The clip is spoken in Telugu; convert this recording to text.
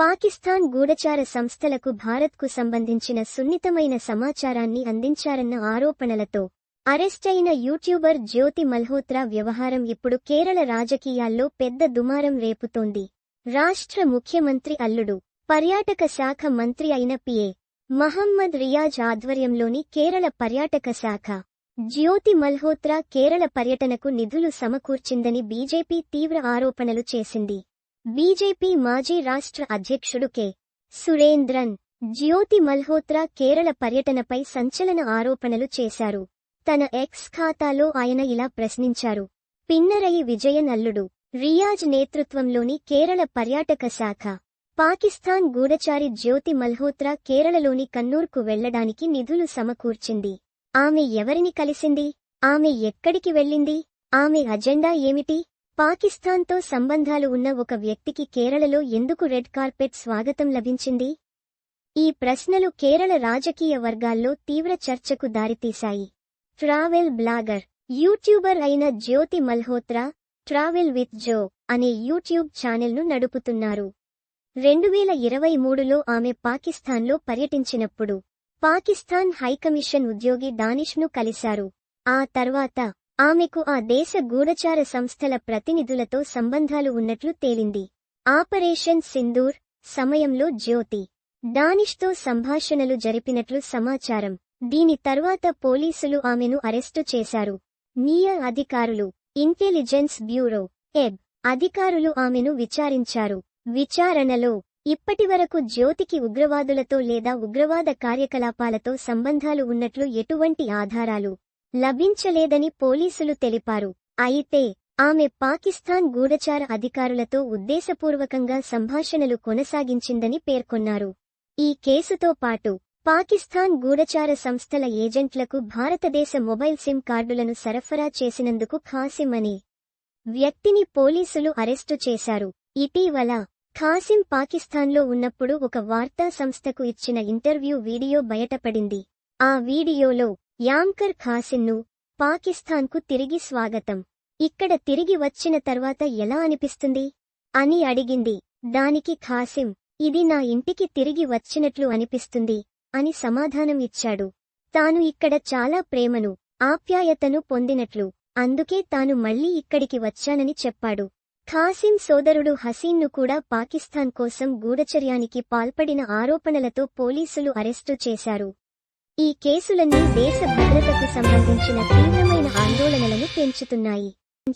పాకిస్తాన్ గూఢచార సంస్థలకు భారత్కు సంబంధించిన సున్నితమైన సమాచారాన్ని అందించారన్న ఆరోపణలతో అరెస్టైన యూట్యూబర్ జ్యోతి మల్హోత్రా వ్యవహారం ఇప్పుడు కేరళ రాజకీయాల్లో పెద్ద దుమారం రేపుతోంది. రాష్ట్ర ముఖ్యమంత్రి అల్లుడు పర్యాటక శాఖ మంత్రి అయిన పిఏ మహమ్మద్ రియాజ్ ఆధ్వర్యంలోని కేరళ పర్యాటక శాఖ. జ్యోతి మల్హోత్రా కేరళ పర్యటనకు నిధులు సమకూర్చిందని బీజేపీ తీవ్ర ఆరోపణలు చేసింది. బీజేపీ మాజీ రాష్ట్ర అధ్యక్షుడు కె. సురేంద్రన్ జ్యోతి మల్హోత్రా కేరళ పర్యటనపై సంచలన ఆరోపణలు చేశారు. తన ఎక్స్ ఖాతాలో ఆయన ఇలా ప్రశ్నించారు. పిన్నరయి విజయన్ అల్లుడు రియాజ్ నేతృత్వంలోని కేరళ పర్యాటక శాఖ పాకిస్తాన్ గూఢచారి జ్యోతి మల్హోత్రా కేరళలోని కన్నూర్కు వెళ్ళడానికి నిధులు సమకూర్చింది. ఆమె ఎవరిని కలిసింది? ఆమె ఎక్కడికి వెళ్ళింది? ఆమె అజెండా ఏమిటి? పాకిస్తాన్తో సంబంధాలు ఉన్న ఒక వ్యక్తికి కేరళలో ఎందుకు రెడ్ కార్పెట్ స్వాగతం లభించింది? ఈ ప్రశ్నలు కేరళ రాజకీయ వర్గాల్లో తీవ్ర చర్చకు దారితీశాయి. ట్రావెల్ బ్లాగర్ యూట్యూబర్ అయిన Jyoti Malhotra travel with Jo అనే యూట్యూబ్ ఛానెల్ను నడుపుతున్నారు. రెండువేల ఇరవై మూడులో ఆమె పాకిస్తాన్లో పర్యటించినప్పుడు పాకిస్తాన్ హైకమిషన్ ఉద్యోగి దానిష్ను కలిశారు. ఆ తర్వాత ఆమెకు ఆ దేశ గూఢచార సంస్థల ప్రతినిధులతో సంబంధాలు ఉన్నట్లు తేలింది. ఆపరేషన్ సింధూర్ సమయంలో జ్యోతి. డానిష్తో సంభాషణలు జరిపినట్లు సమాచారం. దీని తర్వాత పోలీసులు ఆమెను అరెస్టు చేశారు. నియ అధికారులు ఇంటెలిజెన్స్ బ్యూరో ఎబ్ అధికారులు ఆమెను విచారించారు. విచారణలో ఇప్పటివరకు జ్యోతికి ఉగ్రవాదులతో లేదా ఉగ్రవాద కార్యకలాపాలతో సంబంధాలు ఉన్నట్లు ఎటువంటి ఆధారాలు లభించలేదని పోలీసులు తెలిపారు. అయితే ఆమె పాకిస్తాన్ గూఢచార అధికారులతో ఉద్దేశపూర్వకంగా సంభాషణలు కొనసాగించిందని పేర్కొన్నారు. ఈ కేసుతో పాటు పాకిస్తాన్ గూఢచార సంస్థల ఏజెంట్లకు భారతదేశ మొబైల్ సిమ్ కార్డులను సరఫరా చేసినందుకు ఖాసిం అనే వ్యక్తిని పోలీసులు అరెస్టు చేశారు. ఇటీవల ఖాసిం పాకిస్తాన్లో ఉన్నప్పుడు ఒక వార్తా సంస్థకు ఇచ్చిన ఇంటర్వ్యూ వీడియో బయటపడింది. ఆ వీడియోలో యాంకర్ ఖాసిన్ను పాకిస్తాన్కు తిరిగి స్వాగతం. ఇక్కడ తిరిగి వచ్చిన తర్వాత ఎలా అనిపిస్తుంది? అని అడిగింది. దానికి ఖాసిం ఇది నా ఇంటికి తిరిగి వచ్చినట్లు అనిపిస్తుంది అని సమాధానం ఇచ్చాడు. తాను ఇక్కడ చాలా ప్రేమను ఆప్యాయతను పొందినట్లు అందుకే తాను మళ్ళీ ఇక్కడికి వచ్చానని చెప్పాడు. ఖాసిం సోదరుడు హసీన్ను కూడా పాకిస్తాన్ కోసం గూఢచర్యానికి పాల్పడిన ఆరోపణలతో పోలీసులు అరెస్టు చేశారు. ఈ కేసులన్నీ దేశ భద్రతకు సంబంధించిన తీవ్రమైన ఆందోళనలను పెంచుతున్నాయి.